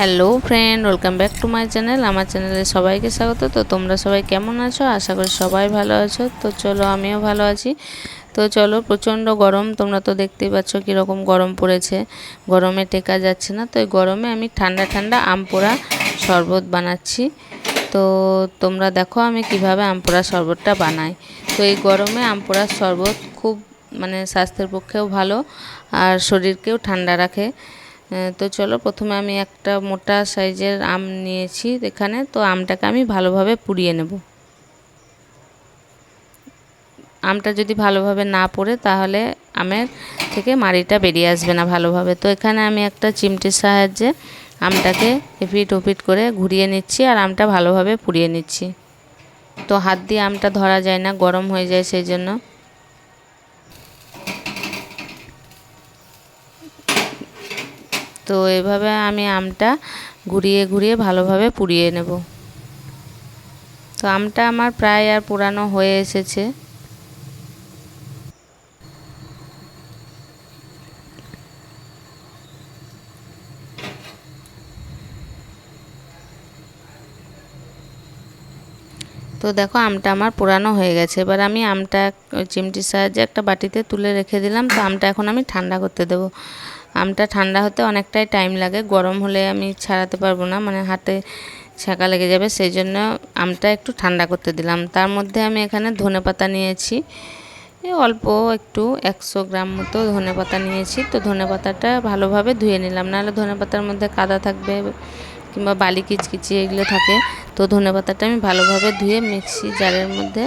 Hello friend welcome back to my channel আমার চ্যানেলে সবাইকে স্বাগত। তো তোমরা সবাই কেমন আছো? আশা করি সবাই ভালো আছো। তো চলো, আমিও ভালো আছি। তো চলো, প্রচণ্ড গরম। তোমরা তো দেখতেই পাচ্ছ কীরকম গরম পড়েছে। গরমে টেকা যাচ্ছে না। তো এই গরমে আমি ঠান্ডা ঠান্ডা আম পোড়া শরবত বানাচ্ছি। তো তোমরা দেখো আমি কীভাবে আম পোড়া শরবতটা বানাই। তো এই গরমে আম পোড়ার শরবত খুব মানে স্বাস্থ্যের পক্ষেও ভালো আর শরীরকেও ঠান্ডা রাখে। তো চলো প্রথমে আমি একটা মোটা সাইজের আম নিয়েছি এখানে, তো আমটাকে আমি ভালোভাবে পুড়িয়ে নেব। আমটা যদি ভালোভাবে না পড়ে তাহলে আমের থেকে মাড়িটা বেরিয়ে আসবে না ভালোভাবে। তো এখানে আমি একটা চিমটির সাহায্যে আমটাকে এপিট ওপিট করে ঘুরিয়ে নিচ্ছি আর আমটা ভালোভাবে পুড়িয়ে নিচ্ছি। তো হাত দিয়ে আমটা ধরা যায় না, গরম হয়ে যায় সেই জন্য। তো এভাবে আমি আমটা ঘুরিয়ে ঘুরিয়ে ভালোভাবে পুড়িয়ে নেব। তো আমটা আমার প্রায় আর পুরানো হয়ে এসেছে। তো দেখো আমটা আমার পুরানো হয়ে গেছে। এবার আমি আমটা চিমটির সাহায্যে একটা বাটিতে তুলে রেখে দিলাম। তো আমটা এখন আমি ঠান্ডা করতে দেবো। আমটা ঠান্ডা হতে অনেকটাই টাইম লাগে। গরম হলে আমি ছাড়াতে পারব না মানে হাতে ছাঁকা লেগে যাবে সেই জন্য আমটা একটু ঠান্ডা করতে দিলাম। তার মধ্যে আমি এখানে ধনে পাতা নিয়েছি। অল্প একটু, একশো গ্রাম মতো ধনে পাতা নিয়েছি। তো ধনে পাতাটা ভালোভাবে ধুয়ে নিলাম। নাহলে ধনে পাতার মধ্যে কাদা থাকবে কিংবা বালি কিচকিচি এগুলো থাকে। তো ধনে পাতাটা আমি ভালোভাবে ধুয়ে মিক্সি জারের মধ্যে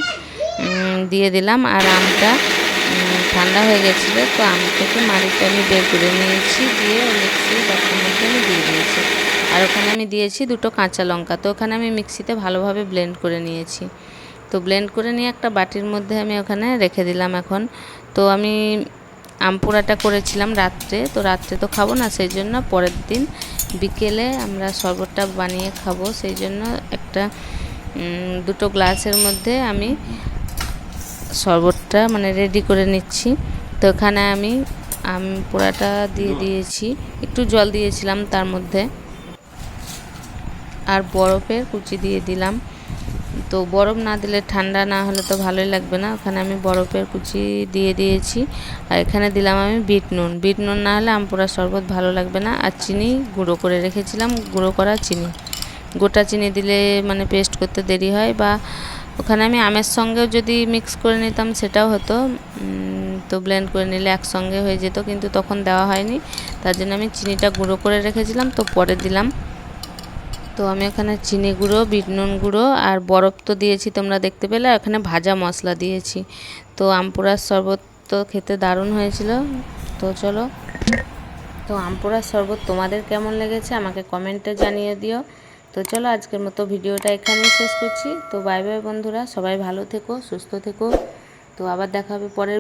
দিয়ে দিলাম। আর আমটা ঠান্ডা হয়ে গেছিল, তো আম থেকে মাড়িটা আমি বের করে নিয়েছি, দিয়ে মিক্সি জারের মধ্যে আমি দিয়ে দিয়েছি। আর ওখানে আমি দিয়েছি দুটো কাঁচা লঙ্কা, তো ওখানে আমি মিক্সিতে ভালোভাবে ব্লেন্ড করে নিয়েছি। তো ব্লেন্ড করে নিয়ে একটা বাটির মধ্যে আমি ওখানে রেখে দিলাম এখন। তো আমি আম পোড়াটা করেছিলাম রাত্রে, তো রাত্রে তো খাব না, সেই জন্য পরের দিন বিকেলে আমরা শরবতটা বানিয়ে খাব। সেই জন্য একটা দুটো গ্লাসের মধ্যে আমি শরবতটা মানে রেডি করে নিচ্ছি। তো এখানে আমি, আম পোড়াটা দিয়ে দিয়েছি। একটু জল দিয়েছিলাম তার মধ্যে। আর বরফের কুচি দিয়ে দিলাম। তো বরফ না দিলে ঠান্ডা না হলে তো ভালোই লাগবে না। ওখানে আমি বরফের কুচি দিয়ে দিয়েছি। আর এখানে দিলাম আমি বিট নুন। বিট নুন না হলে আমপুরা শরবত ভালো লাগবে না। আর চিনি গুঁড়ো করে রেখেছিলাম। গুঁড়ো করা চিনি। গোটা চিনি দিলে মানে পেস্ট করতে দেরি হয় বা ওখানে আমি আমের সঙ্গেও যদি মিক্স করে নিতাম, সেটাও হতো। তো ব্লেন্ড করে নিলে একসঙ্গে হয়ে যেত, কিন্তু তখন দেওয়া হয়নি। তার জন্য আমি চিনিটা গুঁড়ো করে রেখেছিলাম, তো পরে দিলাম। তো আমি এখানে চিনি গুঁড়ো, বিট নুন গুঁড়ো আর বরফ তো দিয়েছি, তোমরা দেখতে পেলে। এখানে ভাজা মশলা দিয়েছি। তো আমপুরার শরবত তো খেতে দারুণ হয়েছিল। তো চলো। তো আমপুরার শরবত তোমাদের কেমন লেগেছে, আমাকে কমেন্টে জানিয়ে দিও। তো চলো আজকের মতো ভিডিওটা এখানেই শেষ করছি। তো বাই বাই বন্ধুরা, সবাই ভালো থেকো, সুস্থ থেকো। তো আবার দেখা হবে পরের